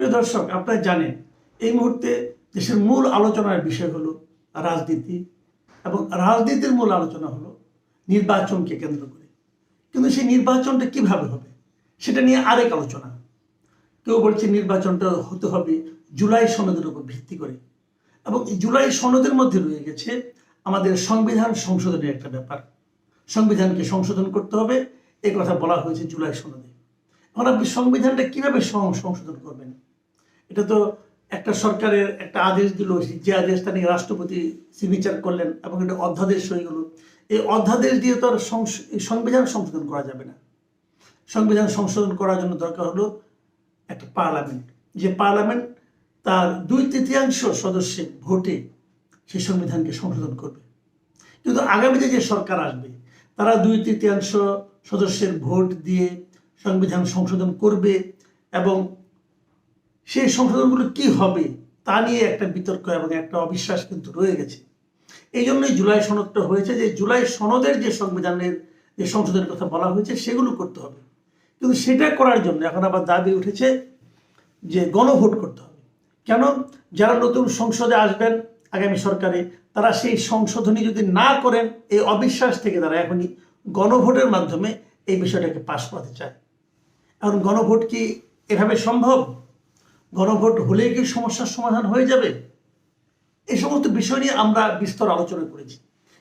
প্রিয় দর্শক, আপনারা জানেন, এই মুহূর্তে দেশের মূল আলোচনার বিষয় হলো রাজনীতি এবং রাজনীতির মূল আলোচনা হলো নির্বাচনকে কেন্দ্র করে। কিন্তু সেই নির্বাচনটা কীভাবে হবে, সেটা নিয়ে আরেক আলোচনা। কেউ বলছে নির্বাচনটা হতে হবে জুলাই সনদের উপর ভিত্তি করে এবং জুলাই সনদের মধ্যে রয়ে গেছে আমাদের সংবিধান সংশোধনের একটা ব্যাপার। সংবিধানকে সংশোধন করতে হবে এই কথা বলা হয়েছে জুলাই সনদে। এখন আপনি সংবিধানটা কীভাবে সংশোধন করবেন? এটা তো একটা সরকারের একটা আদেশ দিল, যে আদেশটা নিয়ে রাষ্ট্রপতি সিগনেচার করলেন এবং এটা অধ্যাদেশ হয়ে গেল। এই অধ্যাদেশ দিয়ে তো আর সংবিধান সংশোধন করা যাবে না। সংবিধান সংশোধন করার জন্য দরকার হলো একটা পার্লামেন্ট। যে পার্লামেন্ট তার দুই তৃতীয়াংশ সদস্যের ভোটে সেই সংবিধানকে সংশোধন করবে। কিন্তু আগামীতে যে সরকার আসবে, তারা দুই তৃতীয়াংশ সদস্যের ভোট দিয়ে সংবিধান সংশোধন করবে এবং সেই সংশোধনগুলো কি হবে তা নিয়ে একটা বিতর্ক এবং একটা অবিশ্বাস কিন্তু রয়ে গেছে। এই জন্যই জুলাই সনদটা হয়েছে যে জুলাই সনদের যে সংবিধানের যে সংশোধনের কথা বলা হয়েছে সেগুলো করতে হবে। কিন্তু সেটা করার জন্য এখন আবার দাবি উঠেছে যে গণভোট করতে হবে। কেন? যারা নতুন সংসদে আসবেন আগামী সরকারে, তারা সেই সংশোধনী যদি না করেন, এই অবিশ্বাস থেকে তারা এখনই গণভোটের মাধ্যমে এই বিষয়টাকে পাশ করাতে চায়। এখন গণভোট কি এভাবে সম্ভব? গণভোট হলে কি সমস্যার সমাধান হয়ে যাবে? এই সমস্ত বিষয় নিয়ে আমরা বিস্তর আলোচনা করেছি।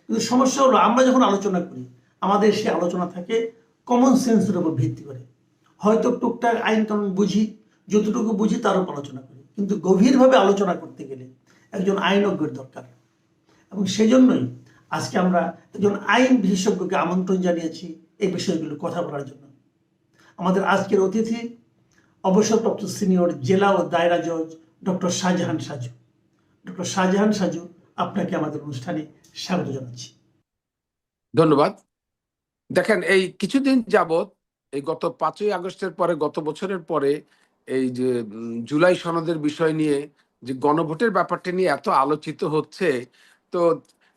কিন্তু সমস্যা হলো, আমরা যখন আলোচনা করি, আমাদের সে আলোচনা থাকে কমন সেন্সের উপর ভিত্তি করে। হয়তো টুকটাক আইন কানুন বুঝি, যতটুকু বুঝি তার উপর আলোচনা করি। কিন্তু গভীরভাবে আলোচনা করতে গেলে একজন আইনজ্ঞের দরকার। এবং সেজন্যই আজকে আমরা একজন আইন বিশেষজ্ঞকে আমন্ত্রণ জানিয়েছি এই বিষয়গুলো কথা বলার জন্য। আমাদের আজকের অতিথি অবসরপ্রাপ্ত সিনিয়র জেলা ও দায়রা জজ ডক্টর শাহজাহান সাজু। ডক্টর শাহজাহান সাজু, আপনাকে আমাদের অনুষ্ঠানে স্বাগত জানাচ্ছি। ধন্যবাদ। দেখেন, এই কিছুদিন যাবত এই গত পাঁচই আগস্টের পরে, গত বছরের পরে, এই যে জুলাই সনদের বিষয় নিয়ে যে গণভোটের ব্যাপারটা নিয়ে এত আলোচিত হচ্ছে, তো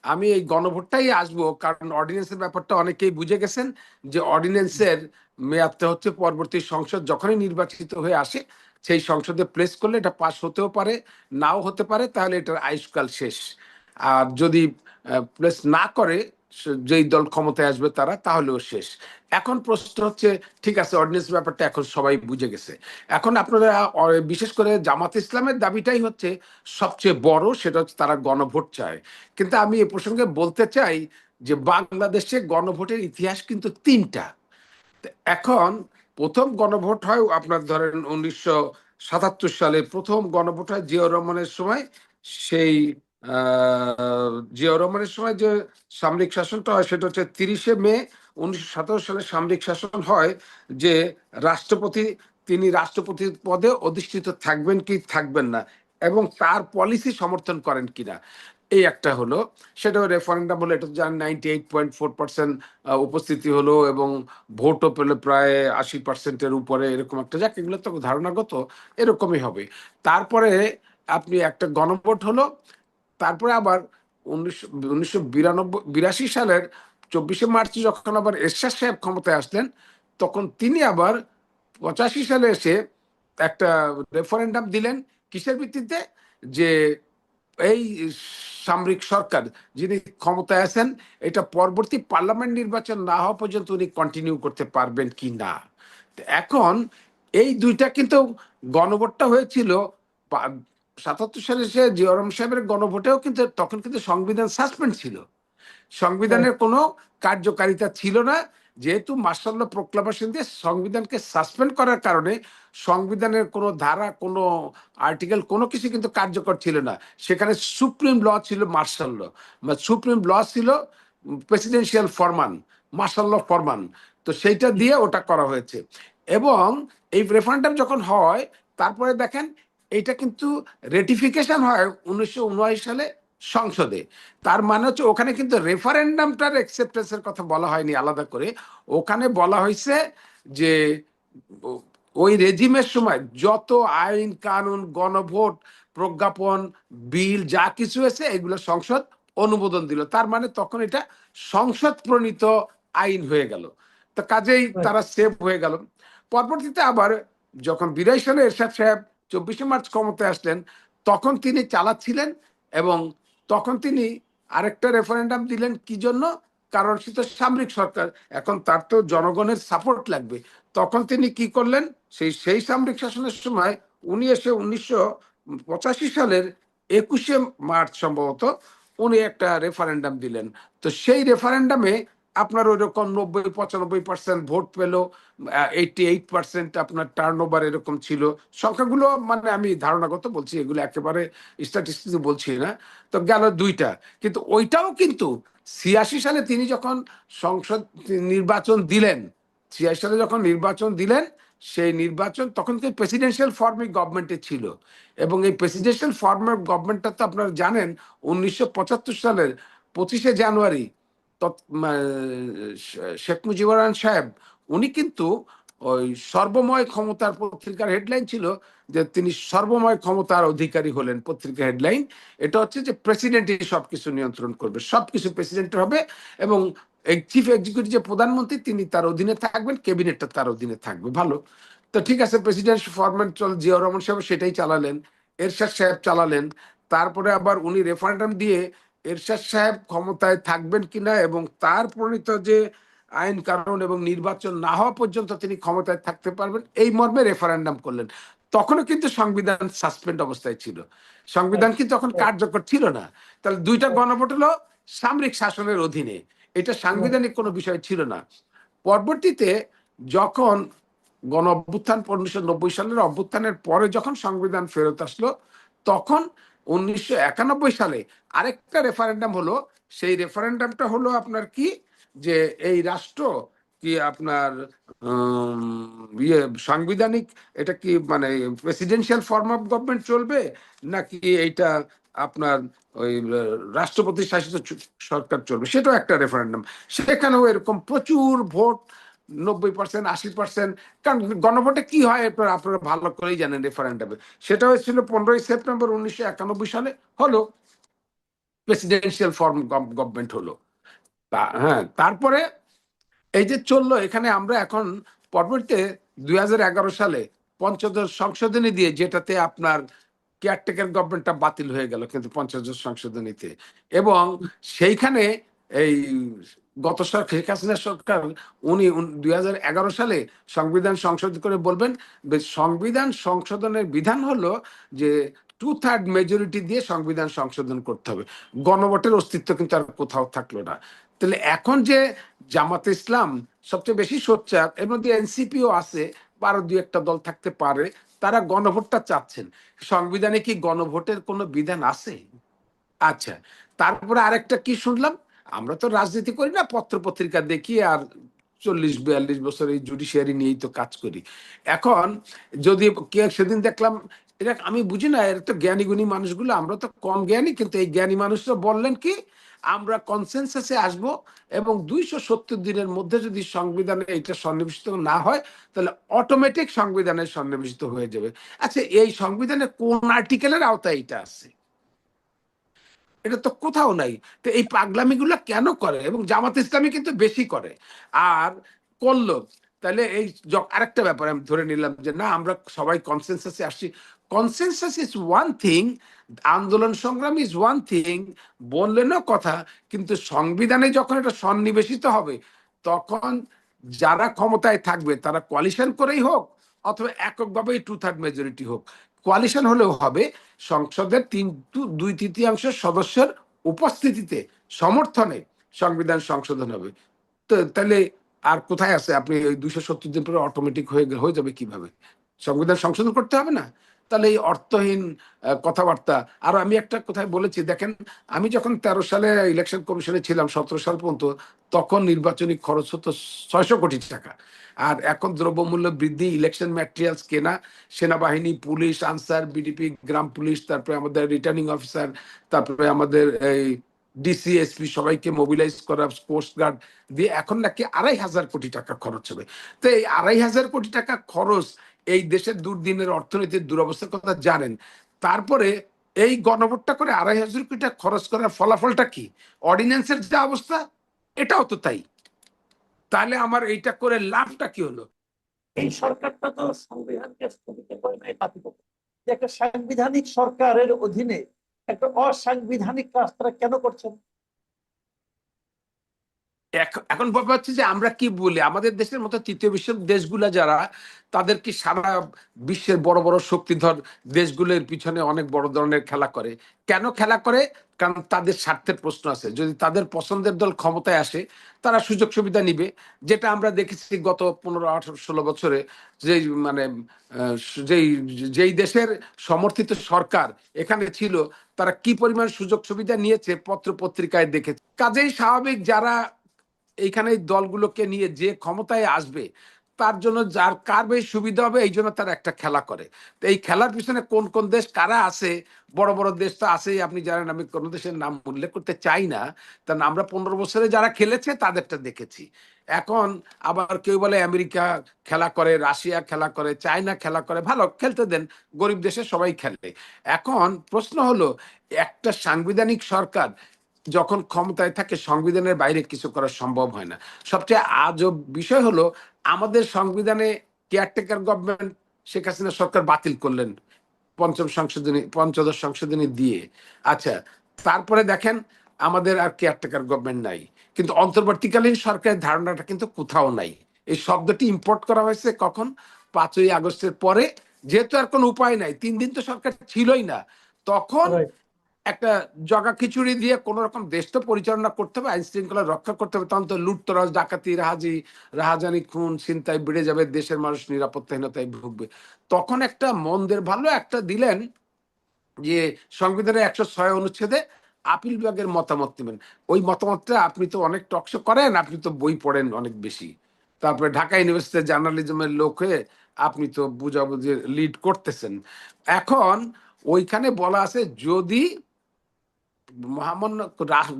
আমি এই গণভোটটাই আসব, কারণ অর্ডিন্যান্সের ব্যাপারটা অনেকেই বুঝে গেছেন যে অর্ডিন্যান্সের মেয়াদটা হচ্ছে পরবর্তী সংসদ যখনই নির্বাচিত হয়ে আসে, সেই সংসদে প্লেস করলে এটা পাস হতেও পারে, নাও হতে পারে, তাহলে এটার আয়ুষ্কাল শেষ। আর যদি প্লেস না করে যেই দল ক্ষমতায় আসবে তারা, তাহলেও শেষ। এখন প্রশ্ন হচ্ছে, ঠিক আছে অর্ডিন্যান্স ব্যাপারটা এখন সবাই বুঝে গেছে। এখন আপনারা বিশেষ করে জামাত ইসলামের দাবিটাই হচ্ছে, সবচেয়ে বড় সেটা হচ্ছে তারা গণভোট চায়। কিন্তু আমি এ প্রসঙ্গে বলতে চাই যে বাংলাদেশে গণভোটের ইতিহাস কিন্তু তিনটা। এখন প্রথম গণভোট হয় আপনার ধরেন উনিশশো সাতাত্তর সালে। প্রথম গণভোট হয় জিয়াউর রহমানের সময়। সেই জিয়াউর রহমানের সময় যে সামরিক শাসনটা হয় সেটা হচ্ছে তিরিশে মে উনিশশো সাতাত্তর সালে সামরিক শাসন হয় যে রাষ্ট্রপতি, তিনি রাষ্ট্রপতি পদে অধিষ্ঠিত থাকবেন কি থাকবেন না এবং তার পলিসি সমর্থন করেন কিনা। এই একটা হলো। সেটা রেফারেন্ডাম হলো, এটা জানেন ninety eight point four percent উপস্থিতি হলো এবং ভোটও পেলে প্রায় আশি পার্সেন্টের উপরে এরকম একটা, যাক এগুলো তো ধারণাগত, এরকমই হবে। তারপরে আপনি একটা গণভোট হলো, তারপরে আবার উনিশশো উনিশশো বিরাশি সালের চব্বিশে মার্চ যখন আবার এরশাদ সাহেব ক্ষমতায় আসলেন, তখন তিনি আবার পঁচাশি সালে এসে একটা রেফারেন্ডাম দিলেন। কিসের ভিত্তিতে? যে এই সামরিক সরকার যিনি ক্ষমতায় আছেন এটা পরবর্তী পার্লামেন্ট নির্বাচন না হওয়া পর্যন্ত উনি কন্টিনিউ করতে পারবেন কি না? এখন এই দুইটা কিন্তু গণভোটটা হয়েছিল সাতাত্তর সালে সে জিয়রম সাহেবের গণভোটেও কিন্তু তখন কিন্তু সংবিধান সাসপেন্ড ছিল। সংবিধানের কোনো কার্যকারিতা ছিল না। যেহেতু মার্শাল্লাহ প্রোক্লামেশন দিয়ে সংবিধানকে সাসপেন্ড করার কারণে সংবিধানের কোনো ধারা, কোনো আর্টিকেল কোনো কিছু কিন্তু কার্যকর ছিল না। সেখানে সুপ্রিম ল ছিল মার্শাল ল। সুপ্রিম ল ছিল প্রেসিডেন্সিয়াল ফরমান মার্শাল ল ফরমান তো সেইটা দিয়ে ওটা করা হয়েছে। এবং এই রেফারেন্ডাম যখন হয়, তারপরে দেখেন এটা কিন্তু রেটিফিকেশন হয় উনিশশো সালে সংসদে। তার মানে হচ্ছে ওখানে কিন্তু রেফারেন্ডামটার অ্যাকসেপ্টেন্সের কথা বলা হয়নি আলাদা করে। ওখানে বলা হয়েছে যে ওই রেজিমের সময় যত আইন কানুন গণভোট প্রজ্ঞাপন বিল যা কিছু হয়েছে এগুলো সংসদ অনুমোদন দিল। তার মানে তখন এটা সংসদ প্রণীত আইন হয়ে গেল। তো কাজেই তারা সেভ হয়ে গেল। পরবর্তীতে আবার যখন বিরাই সালে এরশাদ সাহেব চব্বিশে মার্চ ক্ষমতায় আসলেন তখন তিনি চালাচ্ছিলেন এবং তখন তিনি আরেকটা রেফারেন্ডাম দিলেন, কি জন্য? কারণ সে তো সামরিক সরকার, এখন তার তো জনগণের সাপোর্ট লাগবে। তখন তিনি কি করলেন? সেই সেই সামরিক শাসনের সময় উনি এসে উনিশশো পঁচাশি সালের একুশে মার্চ সম্ভবত উনি একটা রেফারেন্ডাম দিলেন। তো সেই রেফারেন্ডামে আপনার ওইরকম নব্বই, পঁচানব্বই পার্সেন্ট ভোট পেল এইটি এইট পার্সেন্ট আপনার টার্ন ওভার এরকম ছিল। সংখ্যাগুলো মানে আমি ধারণাগত বলছি, এগুলো একেবারে স্ট্যাটিস্টিক্স বলছি না। তো গেল দুইটা। কিন্তু ওইটাও কিন্তু ছিয়াশি সালে তিনি যখন সংসদ নির্বাচন দিলেন, ছিয়াশি সালে যখন নির্বাচন দিলেন, সেই নির্বাচন তখন কিন্তু প্রেসিডেন্সিয়াল ফর্মে গভর্নমেন্টে ছিল। এবং এই প্রেসিডেন্সিয়াল ফর্মের গভর্নমেন্টটা তো আপনারা জানেন, উনিশশো পঁচাত্তর সালের পঁচিশে জানুয়ারি শেখ মুজিবুর রহমান সাহেব, উনি কিন্তু ওই সর্বময় ক্ষমতার পত্রিকার হেডলাইন ছিল যে তিনি সর্বময় ক্ষমতার অধিকারী হলেন পত্রিকার হেডলাইন। এটা হচ্ছে যে প্রেসিডেন্টই সবকিছু নিয়ন্ত্রণ করবে, সবকিছু প্রেসিডেন্ট হবে এবং চিফ এক্সিকিউটিভ যে প্রধানমন্ত্রী, তিনি তার অধীনে থাকবেন, ক্যাবিনেটটা তার অধীনে থাকবে, ভালো। তো ঠিক আছে, প্রেসিডেন্ট ফরম্যাট চল জিয়াউর রহমান সাহেব সেটাই চালালেন, এরশাদ সাহেব চালালেন, তারপরে আবার উনি রেফারেন্ডাম দিয়ে এরশাদ সাহেব ক্ষমতায় থাকবেন কিনা এবং তার প্রণীত যে আইন কানুন এবং নির্বাচন না হওয়া পর্যন্ত তিনি ক্ষমতায় থাকতে পারবেন এই মর্মে রেফারেন্ডাম করলেন। তখনও কিন্তু সংবিধান সাসপেন্ড অবস্থায় ছিল। সংবিধান কিন্তু তখন কার্যকর ছিল না? তাহলে দুইটা গণভোট হলো সামরিক শাসনের অধীনে। এটা সাংবিধানিক কোনো বিষয় ছিল না। পরবর্তীতে যখন গণ অভ্যুত্থান উনিশশো নব্বই সালের অভ্যুত্থানের পরে যখন সংবিধান ফেরত আসলো তখন উনিশশো একানব্বই সালে আরেকটা রেফারেন্ডাম হলো। সেই রেফারেন্ডামটা হলো আপনার কি? যে এই রাষ্ট্র কি আপনার ইয়ে সাংবিধানিক এটা কি মানে প্রেসিডেন্সিয়াল ফর্ম অফ গভর্নমেন্ট চলবে? নাকি এইটা আপনার ওই রাষ্ট্রপতি শাসিত সরকার চলবে? সেটাও একটা রেফারেন্ডাম সেখানেও এরকম প্রচুর ভোট নব্বই পার্সেন্ট আশি পার্সেন্ট কারণ গণভোটে কি হয় এরপর আপনারা ভালো করেই জানেন রেফারেন্ডামে সেটা হয়েছিল পনেরোই সেপ্টেম্বর উনিশশো একানব্বই সালে। হলো প্রেসিডেন্সিয়াল ফর্ম গভর্নমেন্ট হলো। হ্যাঁ তারপরে এই যে চলল, এখানে আমরা এখন পরবর্তীতে দুই হাজার এগারো সালে পঞ্চদশ সংশোধনী দিয়ে যেটাতে আপনার কেয়ারটেকার গভর্নমেন্টটা বাতিল হয়ে গেল কিন্তু পঞ্চদশ সংশোধনীতে। এবং সেইখানে এই গত সরকার শেখ হাসিনা সরকার, উনি দুই হাজার এগারো সালে সংবিধান সংশোধন করে বলবেন সংবিধান সংশোধনের বিধান হলো যে টু থার্ড মেজরিটি দিয়ে সংবিধান সংশোধন করতে হবে। গণভোটের অস্তিত্ব কিন্তু আর কোথাও থাকল না। তাহলে এখন যে জামাতে ইসলাম সবচেয়ে বেশি সোচ্চার, এর মধ্যে এনসিপিও আছে আরও দু একটা দল থাকতে পারে, তারা গণভোটটা চাচ্ছেন। সংবিধানে কি গণভোটের কোনো বিধান আছে? আচ্ছা তারপরে আরেকটা কি শুনলাম? আমরা তো রাজনীতি করি না পত্র পত্রিকা দেখি আর চল্লিশ, বিয়াল্লিশ বছর এই জুডিশিয়ারি নিয়েই তো কাজ করি। এখন যদি সেদিন দেখলাম, এটা আমি বুঝি না, এর তো জ্ঞানী গুণী মানুষগুলো, আমরা তো কম জ্ঞানী, কিন্তু এই জ্ঞানী মানুষরা বললেন কি, আমরা কনসেনসাসে আসব এবং দুইশো সত্তর দিনের মধ্যে যদি সংবিধানে এটা সন্নিবেশিত না হয়, তাহলে অটোমেটিক সংবিধানে সন্নিবেশিত হয়ে যাবে। আচ্ছা এই সংবিধানে কোন আর্টিকেলের আওতায় এটা আছে? এটা তো কোথাও নাই। তো এই পাগলামিগুলো কেন করে? এবং জামাত ইসলামী কিন্তু বেশি করে। আর করল। তাহলে এই আরেকটা ব্যাপার আমি ধরে নিলাম যে, না, আমরা সবাই কনসেনসাসে আসছি। কনসেনসাস ইজ ওয়ান থিং আন্দোলন সংগ্রাম ইজ ওয়ান থিং বললেনও কথা, কিন্তু সংবিধানে যখন এটা সন্নিবেশিত হবে, তখন যারা ক্ষমতায় থাকবে, তারা কোয়ালিশন করেই হোক, অথবা এককভাবে টু থার্ড মেজরিটি হোক। কোয়ালিশন হলেও হবে, সংসদের তিন দুই তৃতীয়াংশ সদস্যের উপস্থিতিতে সমর্থনে সংবিধান সংশোধন হবে। তো তাহলে আর কোথায় আছে? আপনি ওই দুইশো সত্তর দিন পরে অটোমেটিক হয়ে হয়ে যাবে কীভাবে? সংবিধান সংশোধন করতে হবে না? তাহলে এই অর্থহীন কথাবার্তা। আর আমি একটা কোথায় বলেছি, দেখেন, আমি যখন তেরো সালে ইলেকশন কমিশনে ছিলাম, সতেরো সাল পর্যন্ত, তখন নির্বাচনী খরচ হতো ছয়শো কোটি টাকা। আর এখন দ্রব্যমূল্য বৃদ্ধি ইলেকশন ম্যাটেরিয়ালস কেনা, সেনাবাহিনী, পুলিশ, আনসার বিডিপি গ্রাম পুলিশ, তারপরে আমাদের রিটার্নিং অফিসার তারপরে আমাদের এই ডিসিএসপি সবাইকে মোবিলাইজ করা কোস্ট গার্ড দিয়ে এখন নাকি আড়াই হাজার কোটি টাকা খরচ হবে। তো এই আড়াই হাজার কোটি টাকা খরচ এই দেশের দুর্দিনের অর্থনীতির দুরবস্থার কথা জানেন। তারপরে এই গণভোটটা করে আড়াই হাজার কোটি টাকা খরচ করার ফলাফলটা কি? অর্ডিন্যান্সের যে অবস্থা, এটাও তো তাই। তাহলে আমার এইটা করে লাভটা কি হলো? এই সরকারটা তো সংবিধানকে স্থগিত করে নাই। যে একটা সাংবিধানিক সরকারের অধীনে একটা অসাংবিধানিক কাজ তারা কেন করছেন? এখন ব্যাপার হচ্ছে যে আমরা কি বলি? আমাদের দেশের মতো তৃতীয় বিশ্বের দেশগুলা যারা তাদের কি সারা বিশ্বের বড় বড় শক্তিধর দেশগুলোর পিছনে অনেক বড় ধরনের খেলা করে। কেন খেলা করে? কারণ তাদের স্বার্থের প্রশ্ন আছে। যদি তাদের পছন্দের দল ক্ষমতায় আসে, তারা সুযোগ সুবিধা নিবে। যেটা আমরা দেখেছি গত পনেরো, আঠারো, ষোলো বছরে যেই মানে যেই যেই দেশের সমর্থিত সরকার এখানে ছিল, তারা কি পরিমাণ সুযোগ সুবিধা নিয়েছে পত্র পত্রিকায় দেখেছে। কাজেই স্বাভাবিক যারা এইখানে এই দলগুলোকে নিয়ে যে ক্ষমতায় আসবে, তার জন্য যার কার বেশি সুবিধা হবে, এই জন্য তারা একটা খেলা করে। তো এই খেলার পিছনে কোন কোন দেশ কারা আছে, বড় বড় দেশ তো আছেই, আপনি জানেন আমি কোনো দেশের নাম উল্লেখ করতে চাই না। কারণ আমরা পনেরো বছরে যারা খেলেছে, তাদেরটা দেখেছি। এখন আবার কেউ বলে আমেরিকা খেলা করে, রাশিয়া খেলা করে, চায়না খেলা করে, ভালো, খেলতে দেন, গরিব দেশে সবাই খেলে। এখন প্রশ্ন হলো, একটা সাংবিধানিক সরকার যখন ক্ষমতায় থাকে, সংবিধানের বাইরে কিছু করা সম্ভব হয় না। সবচেয়ে আজব বিষয় হলো, আমাদের সংবিধানে কেয়ারটেকার গভর্নমেন্ট শেখ হাসিনা সরকার বাতিল করলেন পঞ্চম সংশোধনী, পঞ্চদশ সংশোধনী দিয়ে। আচ্ছা তারপরে দেখেন, আমাদের আর কেয়ারটেকার গভর্নমেন্ট নাই। কিন্তু অন্তর্বর্তীকালীন সরকারের ধারণাটা কিন্তু কোথাও নাই। এই শব্দটি ইম্পোর্ট করা হয়েছে কখন? পাঁচই আগস্টের পরে। যেহেতু আর কোনো উপায় নাই, তিন দিন তো সরকার ছিলই না। তখন একটা জগা খিচুড়ি দিয়ে কোন রকম দেশ তো পরিচালনা করতে হবে, আইন শৃঙ্খলা রক্ষা করতে হবে, তখন তো লুটতরাজ, ডাকাতি, রাহাজি, রাহাজানি খুন চিন্তায় বেড়ে যাবে, দেশের মানুষ নিরাপত্তাহীনতায় ভুগবে। তখন একটা মন্দের ভালো একটা দিলেন যে সংবিধানের একশো ছয় অনুচ্ছেদে আপিল বিভাগের মতামত নেবেন। ওই মতামতটা আপনি তো অনেক টকশো করেন, আপনি তো বই পড়েন অনেক বেশি। তারপরে ঢাকা ইউনিভার্সিটির জার্নালিজমের লোক হয়ে আপনি তো বুঝাবুঝি লিড করতেছেন। এখন ওইখানে বলা আছে যদি মহামান্য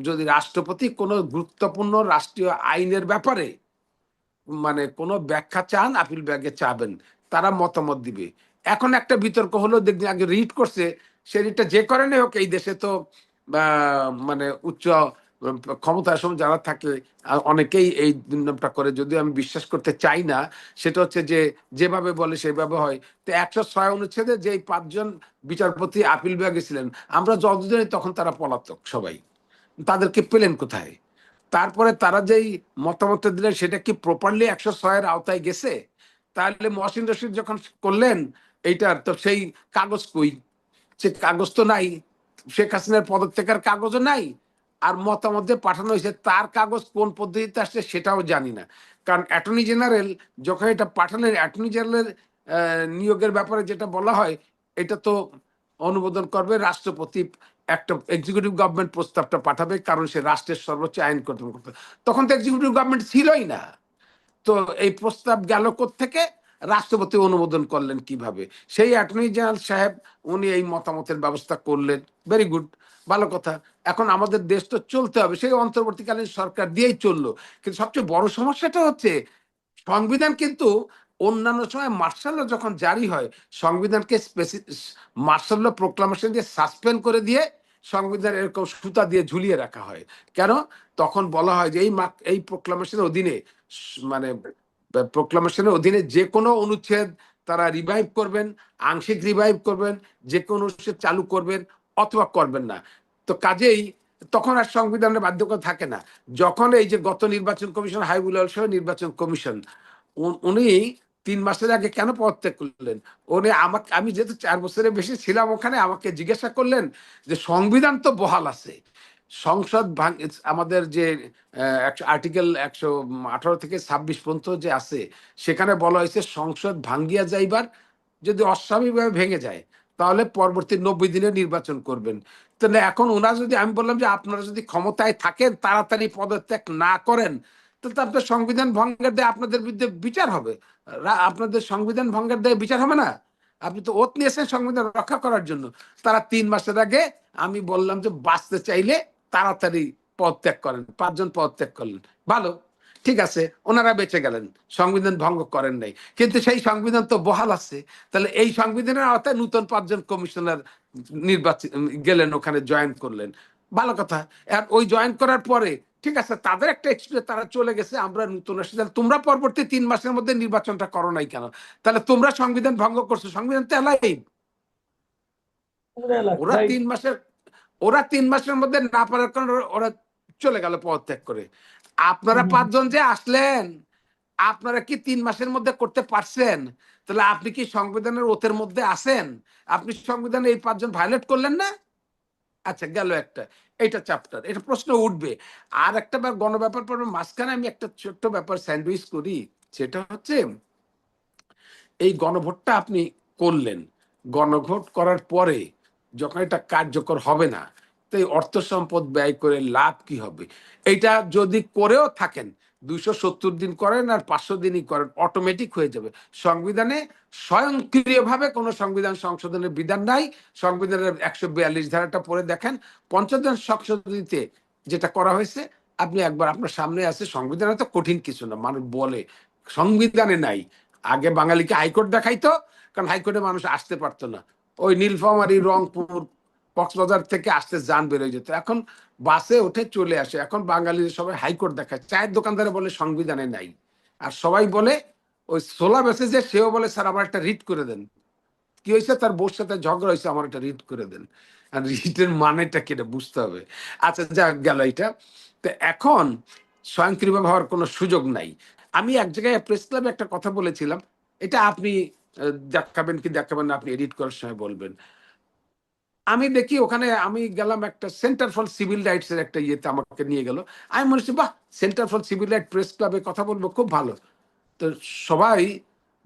যদি রাষ্ট্রপতি কোনো গুরুত্বপূর্ণ রাষ্ট্রীয় আইনের ব্যাপারে মানে কোনো ব্যাখ্যা চান, আপিল ব্যাগে চাবেন, তারা মতামত দিবে। এখন একটা বিতর্ক হলো, দেখবেন আগে রিড করছে, সে রিটটা যে কারণে হোক, এই দেশে তো মানে উচ্চ ক্ষমতা সম যারা থাকে অনেকেই এই দুর্নামটা করে। যদিও আমি বিশ্বাস করতে চাই না, সেটা হচ্ছে যে, যেভাবে বলে সেভাবে হয়। তো একশো ছয় অনুচ্ছেদে যে পাঁচজন বিচারপতি আপিল বিভাগে ছিলেন, আমরা যতদিনই তখন তারা পলাতক সবাই। তাদেরকে পেলেন কোথায়? তারপরে তারা যেই মতামত দিলেন, সেটা কি প্রপারলি একশো ছয়ের আওতায় গেছে? তাহলে মহসিন রশিদ যখন করলেন, এইটার তো সেই কাগজ কই? সে কাগজ তো নাই। শেখ হাসিনার পদত্যাগের কাগজও নাই। আর মতামত যে পাঠানো হয়েছে, তার কাগজ কোন পদ্ধতিতে আসছে সেটাও জানি না। কারণ অ্যাটর্নি জেনারেল যখন এটা পাঠালেন অ্যাটর্নি জেনারেলের নিয়োগের ব্যাপারে যেটা বলা হয়, এটা তো অনুমোদন করবে রাষ্ট্রপতি, একটা এক্সিকিউটিভ গভর্নমেন্ট প্রস্তাবটা পাঠাবে, কারণ সে রাষ্ট্রের সর্বোচ্চ আইন কর্তৃপক্ষ তখন তো এক্সিকিউটিভ গভর্নমেন্ট ছিলই না। তো এই প্রস্তাব গেল থেকে রাষ্ট্রপতি অনুমোদন করলেন কীভাবে? সেই অ্যাটর্নি জেনারেল সাহেব, উনি এই মতামতের ব্যবস্থা করলেন। ভেরি গুড ভালো কথা। এখন আমাদের দেশ তো চলতে হবে, সেই অন্তর্বর্তীকালীন সরকার দিয়েই চলল। কিন্তু সবচেয়ে বড় সমস্যাটা হচ্ছে, সংবিধান কিন্তু অন্যান্য সময় মার্শাল যখন জারি হয়, সংবিধানকে মার্শাল ল প্রোক্লামেশন দিয়ে সাসপেন্ড করে দিয়ে সংবিধান এরকম সুতা দিয়ে ঝুলিয়ে রাখা হয়। কেন? তখন বলা হয় যে এই এই প্রোক্লামেশনের অধীনে মানে প্রোক্লামেশনের অধীনে যে কোনো অনুচ্ছেদ তারা রিভাইভ করবেন, আংশিক রিভাইভ করবেন, যে কোনো অনুচ্ছেদ চালু করবেন অথবা করবেন না। তো কাজেই তখন আর সংবিধানের বাধ্যকতা থাকে না। যখন এই যে গত নির্বাচন কমিশন, হাইবুল সহ নির্বাচন কমিশন, উন- তিন মাসের আগে কেন পদত্যাগ করলেন? উনি আমাকে আমি যেহেতু চার বছরের বেশি ছিলাম ওখানে, আমাকে জিজ্ঞাসা করলেন যে সংবিধান তো বহাল আছে। সংসদ ভাঙ আমাদের যে একশো আর্টিকেল একশো আঠারো থেকে ছাব্বিশ পর্যন্ত যে আছে, সেখানে বলা হয়েছে সংসদ ভাঙ্গিয়া যাইবার, যদি অস্বাভাবিকভাবে ভেঙে যায় তাহলে পরবর্তী নব্বই দিনে নির্বাচন করবেন। তাহলে এখন ওনারা যদি, আমি বললাম যে আপনারা যদি ক্ষমতায় থাকেন, তাড়াতাড়ি পদত্যাগ না করেন, তাহলে আপনার সংবিধান ভঙ্গের দেয় আপনাদের বিরুদ্ধে বিচার হবে। আপনাদের সংবিধান ভঙ্গের দেয় বিচার হবে না? আপনি তো ওত নিয়েছেন সংবিধান রক্ষা করার জন্য। তারা তিন মাসের আগে, আমি বললাম যে বাঁচতে চাইলে তাড়াতাড়ি পদত্যাগ করেন, পাঁচজন পদত্যাগ করলেন। ভালো। ঠিক আছে ওনারা বেঁচে গেলেন সংবিধান ভঙ্গ করেন নাই। কিন্তু সেই সংবিধান তো বহাল আছে তাহলে এই সংবিধানের আওতায় নূতন পাঁচজন কমিশনার নির্বাচন গেলেন ওখানে জয়েন করলেন। ভালো কথা আর ওই জয়েন করার পরে ঠিক আছে তাদের একটা এক্সপিরিয়েন্স তারা চলে গেছে আমরা নতুন আসছি তাহলে তোমরা পরবর্তী তিন মাসের মধ্যে নির্বাচনটা করো নাই কেন? তাহলে তোমরা সংবিধান ভঙ্গ করছ সংবিধান তো এলাই ওরা তিন মাসের ওরা তিন মাসের মধ্যে না পারার কারণে ওরা চলে গেল পদত্যাগ করে। আপনারা পাঁচজন যে আসলেন আপনারা কি তিন মাসের মধ্যে করতে পারছেন? তাহলে আপনি কি সংবিধানের ওতের মধ্যে আছেন? আপনি সংবিধানে এই পাঁচজন ভায়োলেট করলেন না? আচ্ছা গেল একটা। এটা চ্যাপ্টার এটা প্রশ্ন উঠবে। আর একটা ব্যাপার গণব্যাপার পর্বের মাঝখানে আমি একটা ছোট্ট ব্যাপার স্যান্ডউইচ করি। সেটা হচ্ছে এই গণভোটটা আপনি করলেন। গণভোট করার পরে যখন এটা কার্যকর হবে না তো অর্থ সম্পদ ব্যয় করে লাভ কি হবে? এটা যদি করেও থাকেন, দুইশো সত্তর দিন করেন আর পাঁচশো দিনই করেন অটোমেটিক হয়ে যাবে। সংবিধানে স্বয়ংক্রিয়ভাবে কোনো সংবিধান সংশোধনের বিধান নাই। সংবিধানের একশো বিয়াল্লিশ ধারাটা পড়ে দেখেন, পঞ্চদশ সংশোধনীতে যেটা করা হয়েছে, আপনি একবার আপনার সামনে আছে, সংবিধানে তো কঠিন কিছু না, মানুষ বলে, সংবিধানে নাই। আগে বাঙালিকে হাইকোর্ট দেখাইতো, কারণ হাইকোর্টে মানুষ আসতে পারতো না। ওই নীলফামারী, রংপুর কক্সবাজার থেকে আসতে যান বেরোয় যেত। এখন বাসে উঠে চলে আসে। এখন বাঙালির সবাই হাইকোর্ট দেখায়। চায়ের দোকানদারে বলে সংবিধানে নাই। আর সবাই বলে, ওই সোলা মেসেজে সেও বলে, স্যার, আমার একটা রিড করে দেন। কি হয়েছে? তার বোর সাথে ঝগড়া হয়েছে, আমার একটা রিড করে দেন। আর রিটের মানেটা কেটে বুঝতে হবে। আচ্ছা যা গেল এটা। তো এখন স্বয়ংক্রিয়ভাবে হওয়ার কোনো সুযোগ নাই। আমি এক জায়গায় প্রেস ক্লাবে একটা কথা বলেছিলাম। এটা আপনি দেখাবেন কি দেখাবেন না, আপনি এডিট করার সময় বলবেন। আমি দেখি ওখানে আমি গেলাম একটা সেন্টার ফর সিভিল রাইটস এর একটা ইয়েতে আমাকে নিয়ে গেল। আমি মনে হচ্ছে, বাহ, centre for civil right press ক্লাবে কথা বলব, খুব ভালো। তো সবাই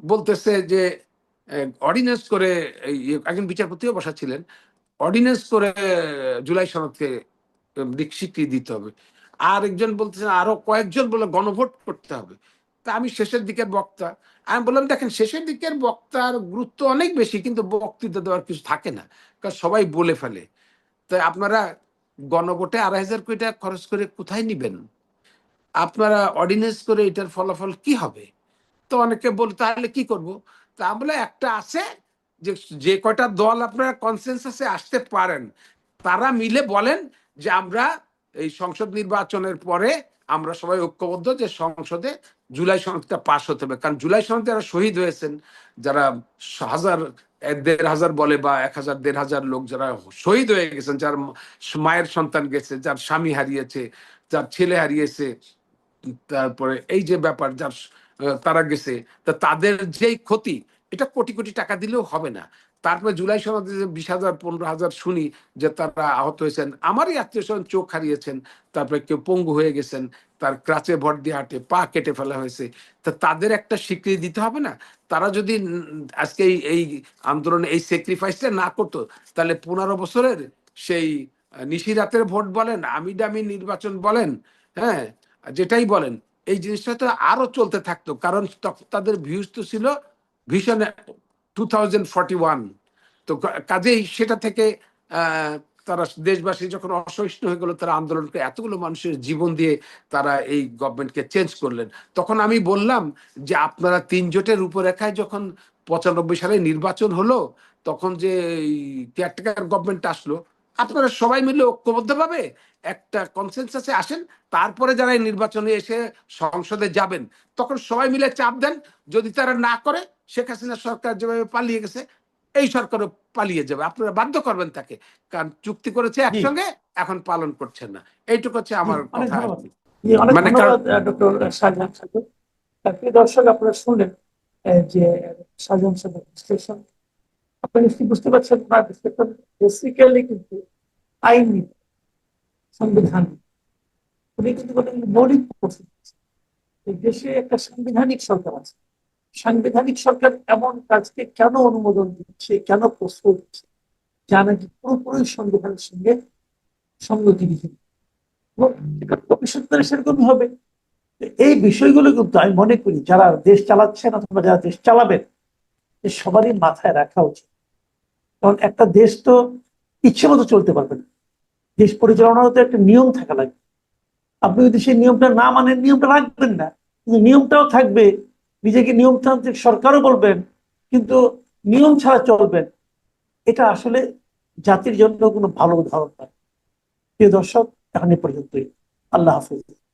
বলতেছে যে অর্ডিন্যান্স করে এই একজন বিচারপতিও বসা ছিলেন অর্ডিন্যান্স করে জুলাই সনদকে স্বীকৃতি দিতে হবে। আর একজন বলতেছেন আরও কয়েকজন বলে গণভোট করতে হবে। তা আমি শেষের দিকের বক্তা। আমি বললাম, দেখেন, শেষের দিকের বক্তার গুরুত্ব অনেক বেশি, কিন্তু বক্তৃতা দেওয়ার কিছু থাকে না, কারণ সবাই বলে ফেলে। তো আপনারা গণভোটে আড়াই হাজার কোটি টাকা খরচ করে কোথায় নিবেন? আপনারা অর্ডিন্যান্স করে এটার ফলাফল কি হবে? তো অনেকে বল, তাহলে কি করব? তা বলে একটা আছে যে যে কয়টা দল আপনারা কনসেন্সাসে আসতে পারেন, তারা মিলে বলেন যে, আমরা এই সংসদ নির্বাচনের পরে আমরা সবাই ঐক্যবদ্ধ যে সংসদে জুলাই সনদটা পাশ হতে হবে। কারণ জুলাই সনদে যারা শহীদ হয়েছেন, যারা হাজার দেড় হাজার বলে বা এক হাজার দেড় হাজার লোক যারা শহীদ হয়ে গেছেন, যার মায়ের সন্তান গেছে, যার স্বামী হারিয়েছে, যার ছেলে হারিয়েছে, তারপরে এই যে ব্যাপার, যার, তারা গেছে, তা তাদের যেই ক্ষতি, এটা কোটি কোটি টাকা দিলেও হবে না। তারপরে জুলাই সনদে যে বিশ হাজার, পনেরো হাজার শুনি যে তারা আহত হয়েছেন, আমারই আত্মীয় স্বজন চোখ হারিয়েছেন, তারপরে কেউ পঙ্গু হয়ে গেছেন, তার ক্রাচে ভর দিয়ে হাঁটে, পা কেটে ফেলা হয়েছে। তা তাদের একটা স্বীকৃতি দিতে হবে না? তারা যদি আজকে এই- আন্দোলনে এই স্যাক্রিফাইসটা না করতো, তাহলে পনেরো বছরের সেই নিশিরাতের ভোট বলেন আমি দামি নির্বাচন বলেন হ্যাঁ যেটাই বলেন, এই জিনিসটা তো আরও চলতে থাকতো। কারণ তাদের ভিউজ তো ছিল ভীষণ টু তো কাজেই সেটা থেকে তারা দেশবাসী যখন অসহিষ্ণু হয়ে গেল, তারা আন্দোলনকে এতগুলো মানুষের জীবন দিয়ে তারা এই গভর্নমেন্টকে চেঞ্জ করলেন। তখন আমি বললাম যে, আপনারা তিন জোটের রূপরেখায় যখন পঁচানব্বই সালে নির্বাচন হলো, তখন যে কেয়ারটেকার গভর্নমেন্ট আসলো আপনারা সবাই মিলে ঐক্যবদ্ধভাবে একটা কনসেন্সাসে আসেন তারপরে যারা নির্বাচনে এসে সংসদে যাবেন তখন সবাই মিলে চাপ দেন যদি তারা না করে শেখ হাসিনা সরকার যেভাবে পালিয়ে গেছে এই সরকারও পালিয়ে যাবে। আপনারা বাধ্য করবেন তাকে কারণ চুক্তি করেছে একসঙ্গে এখন পালন করছেন না। এইটুকু হচ্ছে আমার কথা। মানে ডক্টর সাহেব। দর্শক আপনারা শুনলেন যে শাহজাহান সাহেবের বিশ্লেষণ। আপনি বুঝতে পারছেন না বেসিক্যালি কিন্তু আইনি সংবিধান। উনি কিন্তু মৌলিক এই দেশে একটা সাংবিধানিক সরকার আছে। সাংবিধানিক সরকার এমন কাজকে কেন অনুমোদন দিচ্ছে, কেন প্রশ্রয় দিচ্ছে? যা নাকি পুরোপুরি সংবিধানের সঙ্গে সঙ্গতি বিহীন। এবং এটা ভবিষ্যতে সেরকমই হবে। এই বিষয়গুলো কিন্তু আমি মনে করি, যারা দেশ চালাচ্ছেন অথবা যারা দেশ চালাবেন সবারই মাথায় রাখা উচিত। কারণ একটা দেশ তো ইচ্ছে মতো চলতে পারবে না। দেশ পরিচালনার তো একটা নিয়ম থাকা লাগবে। আপনি যদি সেই নিয়মটা না মানেন, নিয়মটা রাখবেন না। কিন্তু নিয়মটাও থাকবে। নিজেকে নিয়মতান্ত্রিক সরকারও বলবেন, কিন্তু নিয়ম ছাড়া চলবেন। এটা আসলে জাতির জন্য কোনো ভালো উদাহরণ নয়। প্রিয় দর্শক, এখন পর্যন্তই। আল্লাহ হাফিজ।